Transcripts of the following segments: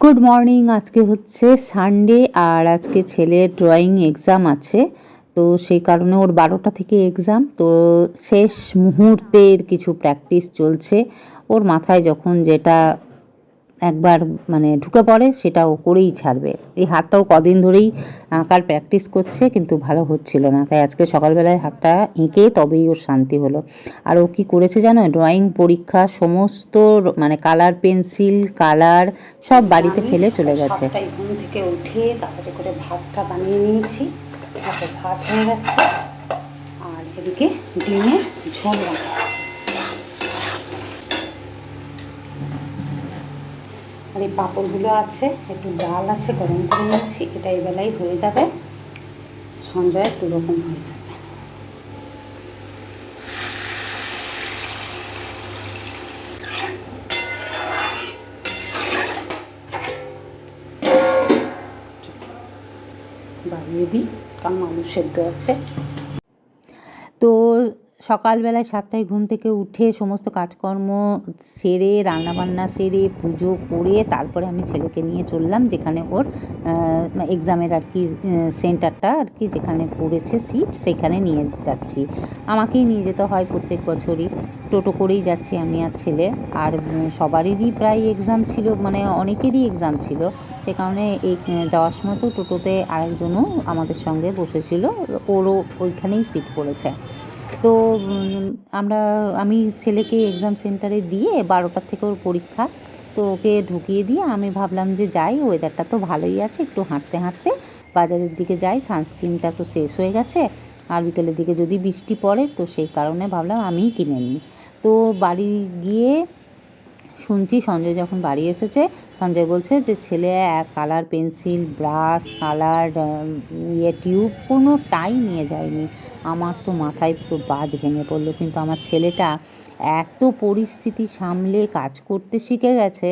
Good morning আজকে হচ্ছে Sunday আর আজকে ছেলের ড্রয়িং এক্সাম আছে। তো সেই কারণে ওর বারোটা থেকে এক্সাম তো শেষ মুহূর্তের কিছু প্র্যাকটিস চলছে। ওর মাথায় যখন যেটা একবার মানে ঢুকে পড়ে সেটা ও করেই ছাড়বে। এই হাতটাও কদিন ধরেই আঁকার প্র্যাকটিস করছে কিন্তু ভালো হচ্ছিল না। তাই আজকে সকালবেলায় হাতটা এঁকে তবেই ওর শান্তি হলো। আর ও কী করেছে জানো? ড্রয়িং পরীক্ষা সমস্ত মানে কালার পেন্সিল কালার সব বাড়িতে ফেলে চলে গেছে। ঘুম থেকে উঠে তাড়াতাড়ি করে ভাতটা বানিয়ে নিয়েছি। ভাত হয়ে যাচ্ছে আর এদিকে ডিমের ঝোল বানাচ্ছি। আর এই পাঁপড়গুলো আছে, একটু ডাল আছে, গরম করে নিচ্ছি, এটা এই বেলায় হয়ে যাবে। সঞ্জয় দুরকম হয়ে যাবে। বাড়িয়ে দিই, কারণ আলু সেদ্ধ আছে। সকালবেলায় সাতটায় ঘুম থেকে উঠে সমস্ত কাজকর্ম সেরে, রান্নাবান্না সেরে, পুজো করে তারপরে আমি ছেলেকে নিয়ে চললাম যেখানে ওর এক্সামের আর কি সেন্টারটা আর কি যেখানে পড়েছে সিট সেখানে নিয়ে যাচ্ছি। আমাকেই নিয়ে যেতে হয় প্রত্যেক বছরই। টোটো করেই যাচ্ছি আমি আর ছেলে। আর সবারই প্রায় এক্সাম ছিল মানে অনেকেরই এক্সাম ছিল। সে কারণে এই যাওয়ার সময় তো টোটোতে আরেকজনও আমাদের সঙ্গে বসেছিল। ওরও ওইখানেই সিট পড়েছে। তো আমরা, আমি ছেলেকে এক্সাম সেন্টারে দিয়ে বারোটার থেকে ওর পরীক্ষা, তো ওকে ঢুকিয়ে দিয়ে আমি ভাবলাম যে যাই ওয়েদারটা তো ভালোই আছে, একটু হাঁটতে হাঁটতে। বাজারের দিকে যাই সানস্ক্রিনটা তো শেষ হয়ে গেছে। আর বিকেলের দিকে যদি বৃষ্টি পড়ে, তো সেই কারণে ভাবলাম আমিই কিনে নিই। তো বাড়ি গিয়ে শুনছি সঞ্জয় যখন বাড়ি এসেছে, সঞ্জয় বলছে যে ছেলে কালার পেন্সিল ব্রাশ কালার ইয়ে টিউব কোনোটাই নিয়ে যায়নি। আমার তো মাথায় পুরো বাজ ভেঙে পড়ল, কিন্তু আমার ছেলেটা এত পরিস্থিতি সামলে কাজ করতে শিখে গেছে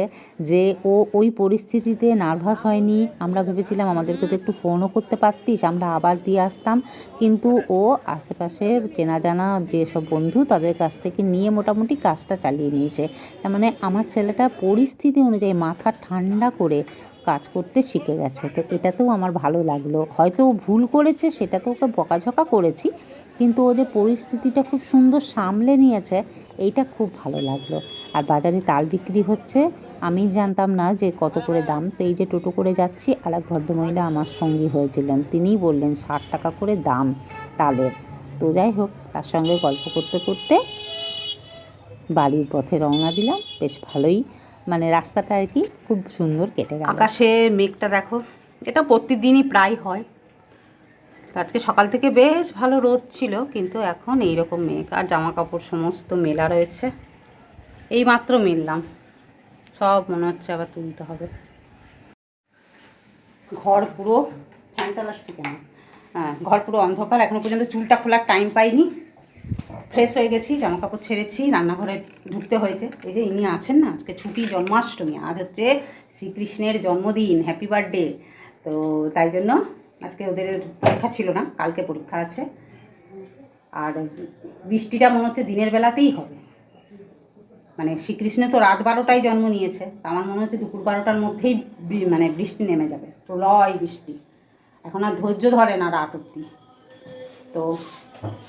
যে ও ওই পরিস্থিতিতে নার্ভাস হয়নি। আমরা ভেবেছিলাম আমাদেরকে তো একটু ফোনও করতে পারতিস, আমরা আবার দিয়ে আসতাম। কিন্তু ও আশেপাশে চেনা জানা যেসব বন্ধু তাদের কাছ থেকে নিয়ে মোটামুটি কাজটা চালিয়ে নিয়েছে। তার মানে আমার ছেলেটা পরিস্থিতি অনুযায়ী মাথা ঠান্ডা করে কাজ করতে শিখে গেছে। তো এটাতেও আমার ভালো লাগল। হয়তো ও ভুল করেছে সেটা তো ওকে বকাঝকা করেছি, কিন্তু ও যে পরিস্থিতিটা খুব সুন্দর সামলে নিয়েছে এইটা খুব ভালো লাগল। আর বাজারে তাল বিক্রি হচ্ছে, আমি জানতাম না যে কত করে দাম। তো এই যে টোটো করে যাচ্ছি, আর এক ভদ্রমহিলা আমার সঙ্গী হয়েছিলেন। তিনিই বললেন, ষাট টাকা করে দাম তালের। তো যাই হোক, তার সঙ্গে গল্প করতে করতে বাড়ির পথে রওনা দিলাম। বেশ ভালোই মানে রাস্তাটা আর কি খুব সুন্দর কেটে গেল। আকাশে মেঘটা দেখো, এটা প্রতিদিনই প্রায় হয়। তো আজকে সকাল থেকে বেশ ভালো রোদ ছিল, কিন্তু এখন এই রকম মেঘ আর জামা কাপড় সমস্ত মেলা রয়েছে। এই মাত্র মেললাম। সব মনে হচ্ছে আবার তুলতে হবে। ঘর পুরো ফ্যান চালাচ্ছি কেন? হ্যাঁ ঘর পুরো অন্ধকার। এখনও পর্যন্ত চুলটা খোলার টাইম পাইনি। ফ্রেশ হয়ে গেছি জামা কাপড় ছেড়েছি, রান্নাঘরে ঢুকতে হয়েছে। এই যে ইনি আছেন না, আজকে ছুটি, জন্মাষ্টমী, আজ হচ্ছে শ্রীকৃষ্ণের জন্মদিন হ্যাপি বার্থডে তো তাই জন্য আজকে ওদের পরীক্ষা ছিল না, কালকে পরীক্ষা আছে। আর বৃষ্টিটা মনে হচ্ছে দিনের বেলাতেই হবে। মানে শ্রীকৃষ্ণ তো রাত বারোটায় জন্ম নিয়েছে আমার মনে হচ্ছে দুপুর বারোটার মধ্যেই মানে বৃষ্টি নেমে যাবে, প্রলয় বৃষ্টি। এখন আর ধৈর্য ধরে না রাত অব্দি তো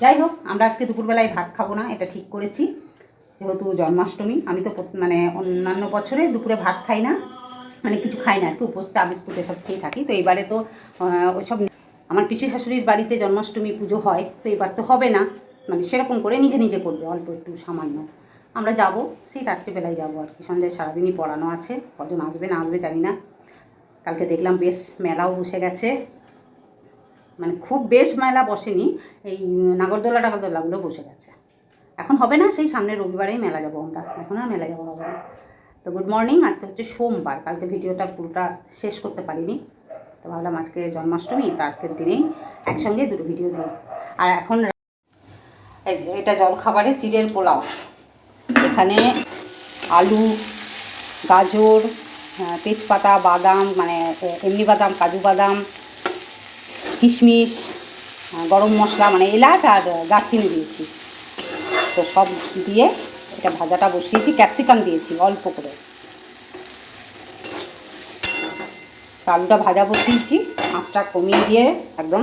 যাই হোক, আমরা আজকে দুপুরবেলায় ভাত খাব না, এটা ঠিক করেছি। যেহেতু জন্মাষ্টমী, আমি তো মানে অন্যান্য বছরে দুপুরে ভাত খাই না। মানে কিছু খাই না আর কি, উপোস, চা, বিস্কুট এসব খেয়ে থাকি। তো এবারে তো ওইসব আমার পিসি শাশুড়ির বাড়িতে জন্মাষ্টমী পুজো হয়, তো এবার তো হবে না। মানে সেরকম করে নিজে নিজে করবে, অল্প একটু সামান্য। আমরা যাব, সেই রাত্রিবেলায় যাব আর কি। সন্ধ্যায় সারাদিনই পড়ানো আছে, কজন আসবে, না আসবে জানি না। কালকে দেখলাম বেশ মেলাও বসে গেছে। মানে খুব বেশ মেলা বসেনি, এই নাগরদোলা টাগরদোলাগুলো বসে গেছে। এখন হবে না, সেই সামনের রবিবারেই মেলা যাব আমরা। এখন আর মেলা যাব না তো গুড মর্নিং আজকে হচ্ছে সোমবার। কালকে ভিডিওটা পুরোটা শেষ করতে পারিনি। তো ভাবলাম আজকে জন্মাষ্টমী, তো আজকের দিনেই একসঙ্গে দুটো ভিডিও দিই। আর এখন এই যে, এটা জলখাবারে চিড়ের পোলাও। এখানে আলু, গাজর তেজপাতা, বাদাম মানে এমনি বাদাম, কাজু বাদাম, কিশমিশ গরম মশলা মানে এলাচ আর দারচিনি দিয়েছি। তো সব দিয়ে এটা ভাজাটা বসিয়েছি ক্যাপসিকাম দিয়েছি অল্প করে। আলুটা ভাজা বসিয়েছি মাছটা কমিয়ে দিয়ে একদম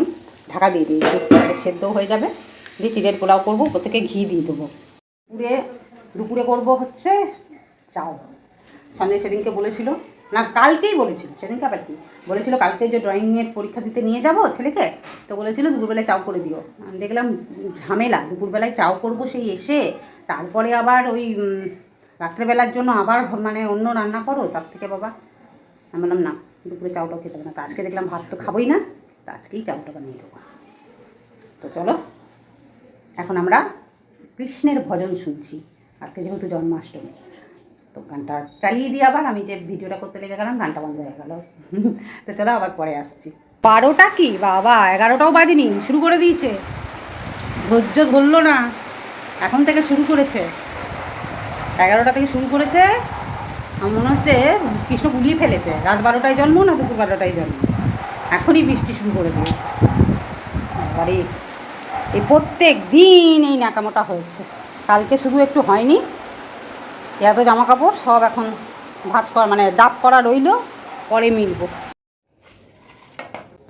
ঢাকা দিয়ে দিয়েছি। সেদ্ধ হয়ে যাবে, দিয়ে চিড়ের পোলাও করব ওপর থেকে ঘি দিয়ে দেবো। দুপুরে দুপুরে করব হচ্ছে চাও। সঞ্জয় সেদিনকে বলেছিল, না কালকেই বলেছিল, সেদিনকে আবার কি? বলেছিল কালকে যে ড্রয়িংয়ের পরীক্ষা দিতে নিয়ে যাব ছেলেকে, তো বলেছিল দুপুরবেলায় চাও করে দিও। আমি দেখলাম ঝামেলা, দুপুরবেলায় চাও করব সেই এসে তারপরে আবার ওই রাত্রেবেলার জন্য আবার মানে অন্য রান্না করো, তার থেকে বাবা। আমি বললাম, না, দুপুরে চাউটাও খেতে না। তো আজকে দেখলাম ভাত তো খাবোই না, তো আজকেই চাউটা বানিয়ে দেবো তো চলো, এখন আমরা কৃষ্ণের ভজন শুনছি। আজকে যেহেতু জন্মাষ্টমী, তো গানটা চালিয়ে দিয়ে আবার আমি যে ভিডিওটা করতে লেগে গেলাম, গানটা বন্ধ হয়ে গেল। তো চলো আবার পরে আসছি। বারোটা কি? বাবা, এগারোটাও বাজেনি, শুরু করে দিয়েছে। ধৈর্য ধরলো না। এখন থেকে শুরু করেছে। এগারোটা থেকে শুরু করেছে। আমার মনে হচ্ছে কৃষ্ণ গুলিয়ে ফেলেছে। রাত বারোটায় জন্ম না দুপুর বারোটায় জন্ম? এখনই বৃষ্টি শুরু করে দিয়েছে। বাড়ি এই প্রত্যেক দিন এই নাকামোটা হয়েছে। কালকে শুধু একটু হয়নি। এত জামা কাপড় সব এখন ভাজ করা মানে ডাব করা রইল, পরে মিলবো।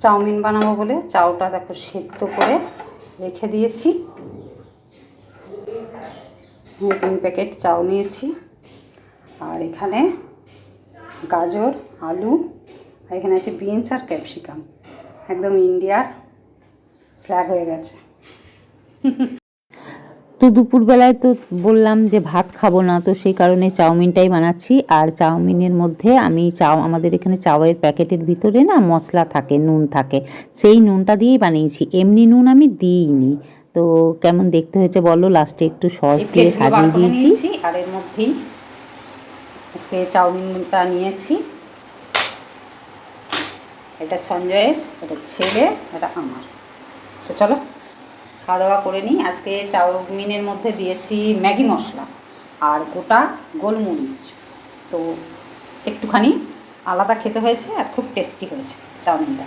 চাউমিন বানাবো বলে চাউটা দেখো সেদ্ধ করে রেখে দিয়েছি। এই তিন প্যাকেট চাউ নিয়েছি। আর এখানে গাজর, আলু, আর এখানে আছে বিনস আর ক্যাপসিকাম। একদম ইন্ডিয়ার ফ্ল্যাগ হয়ে গেছে। তো দুপুরবেলায় তো বললাম যে ভাত খাব না, তো সেই কারণে চাউমিনটাই বানাচ্ছি। আর চাউমিনের মধ্যে আমি চাউ, আমাদের এখানে চাউয়ের প্যাকেটের ভিতরে না মশলা থাকে, নুন থাকে। সেই নুনটা দিয়েই বানিয়েছি। এমনি নুন আমি দিইনি। তো কেমন দেখতে হয়েছে বলো? লাস্টে একটু সস দিয়ে সাজিয়ে দিয়েছি। আর এর মধ্যেই আজকে চাউমিনটা নিয়েছি। এটা সঞ্জয়ের এটা ছেলে এটা আমার। তো চলো খাওয়া দাওয়া করে নিই। আজকে চাউমিনের মধ্যে দিয়েছি ম্যাগি মশলা আর গোটা গোলমরিচ। তো একটুখানি আলাদা খেতে হয়েছে আর খুব টেস্টি হয়েছে চাউমিনটা।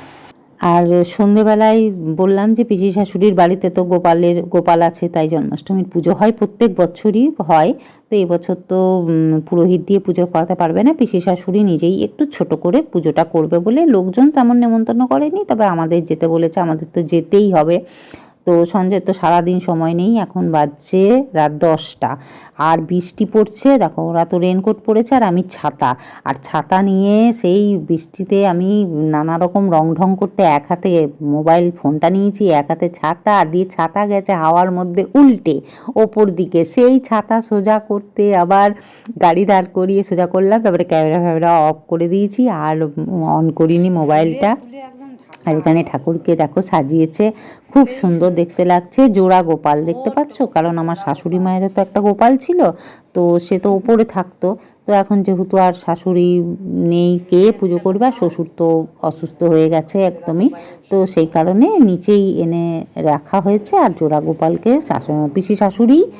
আর সন্ধেবেলায় বললাম যে পিসি শাশুড়ির বাড়িতে তো গোপালের, গোপাল আছে, তাই জন্মাষ্টমীর পুজো হয়, প্রত্যেক বছরই হয়। তো এবছর তো পুরোহিত দিয়ে পুজো করাতে পারবে না পিসি শাশুড়ি নিজেই একটু ছোট করে পুজোটা করবে বলে লোকজন তেমন নেমন্তন্ন করেনি, তবে আমাদের যেতে বলেছে, আমাদের তো যেতেই হবে। তো সঞ্জয়, তো সারাদিন সময় নেই, এখন বাজছে রাত দশটা। আর বৃষ্টি পড়ছে, দেখো, ওরা তো রেনকোট পরেছে আর আমি ছাতা। আর ছাতা নিয়ে সেই বৃষ্টিতে আমি নানা রকম রং ঢং করতে এক হাতে মোবাইল ফোনটা নিয়েছি, এক হাতে ছাতা দিয়ে ছাতা গেছে হাওয়ার মধ্যে উল্টে ওপর দিকে। সেই ছাতা সোজা করতে আবার গাড়ি দাঁড় করিয়ে সোজা করলাম, তারপরে ক্যামেরা ফ্যামেরা অফ করে দিয়েছি, আর অন করিনি মোবাইলটা আর এখানে ঠাকুরকে দেখো সাজিয়েছে। খুব সুন্দর দেখতে লাগছে। জোড়া গোপাল দেখতে পাচ্ছ? কারণ আমার শাশুড়ি মায়েরও তো একটা গোপাল ছিল, তো সে তো উপরে থাকতো। তো এখন যেহেতু আর শাশুড়ি নেই, কে পুজো করবে? আর শ্বশুর তো অসুস্থ হয়ে গেছে একদমই। তো সেই কারণে নিচেই এনে রাখা হয়েছে আর জোড়া গোপালকে শাশু- পিসি শাশুড়ি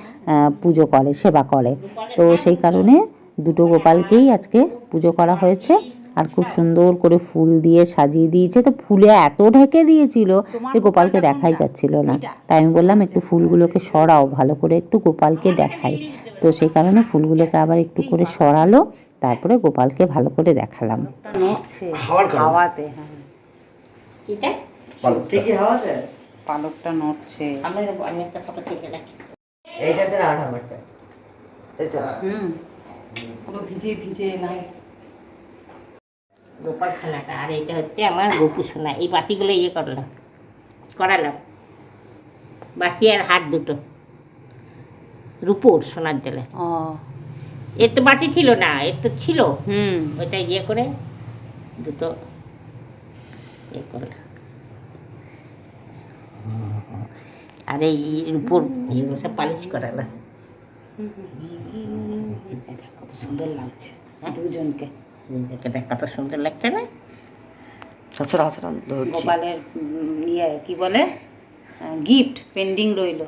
পুজো করে, সেবা করে। তো সেই কারণে দুটো গোপালকেই আজকে পুজো করা হয়েছে। আর খুব সুন্দর করে ফুল দিয়ে সাজিয়ে দিয়েছে। তো ফুলে এত ঢেকে দিয়েছিল যে গোপালকে দেখাই যাচ্ছিল না। তাই আমি বললাম একটু ফুলগুলোকে সরাও ভালো করে একটু গোপালকে দেখাই। তো সেই কারণে ফুলগুলোকে আবার একটু করে সরালো তারপরে গোপালকে ভালো করে দেখালাম। হাওয়াতে হ্যাঁ। এটা সত্যি কি হাওয়াতে? পালকটা নড়ছে। আমি আমি একটা ফটো তুলে রাখি। এইটাতে আট আমারটা। তাই তো হুম। পুরো ভিজে ভিজে এলাম গোপাল সোনাটা আর এটা হচ্ছে আমার গোপু সোনা এই বাতিগুলো ইয়ে করলাম করালাম। বাসি আর হাত দুটো রূপোর সোনার জলে। ও। এর তো বাতি ছিল না এর তো ছিল। হুম। ওইটা ইয়ে করে দুটো ইয়ে করলাম। আর এই রূপোর ইয়েগুলো সব পালিশ করালাম। কত সুন্দর লাগছে দুজনকে। নিজেকে কত সুন্দর লাগছে না? সচরা সচরা গোপালের ইয়ে কি বলে? গিফট পেন্ডিং রইল।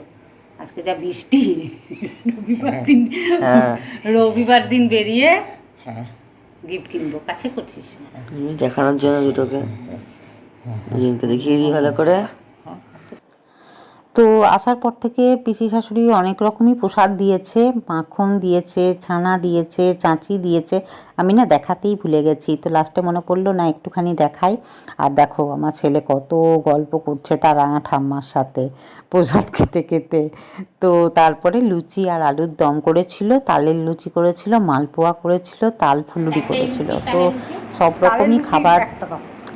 আজকে যা বৃষ্টি রবিবার দিন হ্যাঁ। রবিবার দিন বেরিয়ে হ্যাঁ। গিফট কিনবো কাছে করছিস। দেখানোর জন্য দুটোকে। দুজনকে দেখিয়ে দিই ভালো করে। তো আসার পর থেকে পিসি শাশুড়ি অনেক রকমই প্রসাদ দিয়েছে মাখন দিয়েছে ছানা দিয়েছে চাঁচি দিয়েছে। আমি না দেখাতেই ভুলে গেছি তো লাস্টে মনে পড়ল না একটুখানি দেখাই। আর দেখো আমার ছেলে কত গল্প করছে তার রাঙা ঠাম্মার সাথে প্রসাদ খেতে খেতে তো তারপরে লুচি আর আলুর দম করেছিল তালের লুচি করেছিল মালপোয়া করেছিল তাল ফুলুরি করেছিল। তো সব রকমই খাবার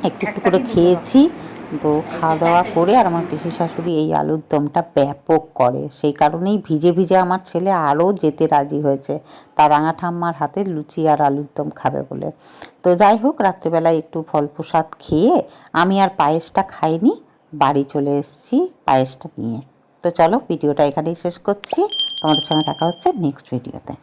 একটু একটু করে খেয়েছি। তো খাওয়া দাওয়া করে আর আমার পিসি শাশুড়ি এই আলুর দমটা ব্যাপক করে। সেই কারণেই ভিজে ভিজে আমার ছেলে আরও যেতে রাজি হয়েছে। তার রাঙা ঠাম্মার হাতে লুচি আর আলুর দম খাবে বলে। তো যাই হোক, রাত্রেবেলায় একটু ফল প্রসাদ খেয়ে আমি আর পায়েসটা খাইনি, বাড়ি চলে এসেছি পায়েসটা নিয়ে। তো চলো, ভিডিওটা এখানেই শেষ করছি। তোমাদের সঙ্গে দেখা হচ্ছে নেক্সট ভিডিওতে।